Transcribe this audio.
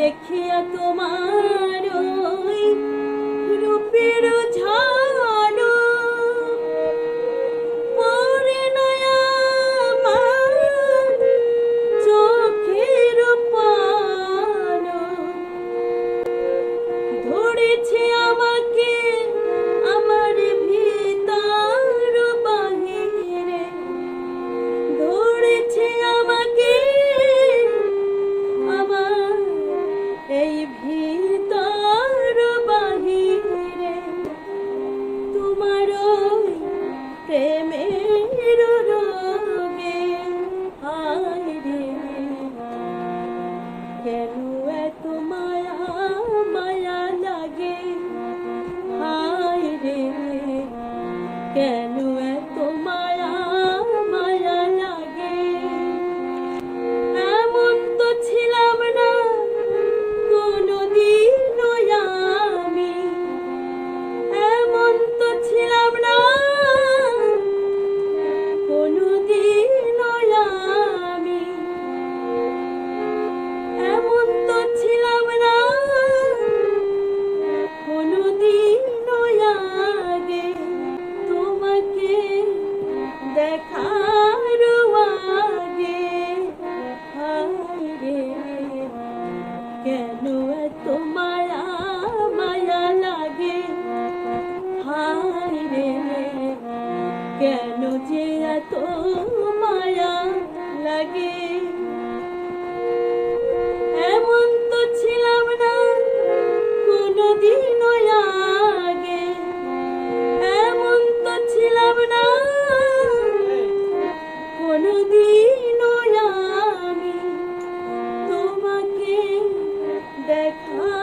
দেখিয়া তোমার Yeah. কেন যে এত মায়া লাগে? এমন তো ছিলাম না, কোনোদিনও আগে। এমন তো ছিলাম না, কোনোদিনও আমি তোমাকে দেখা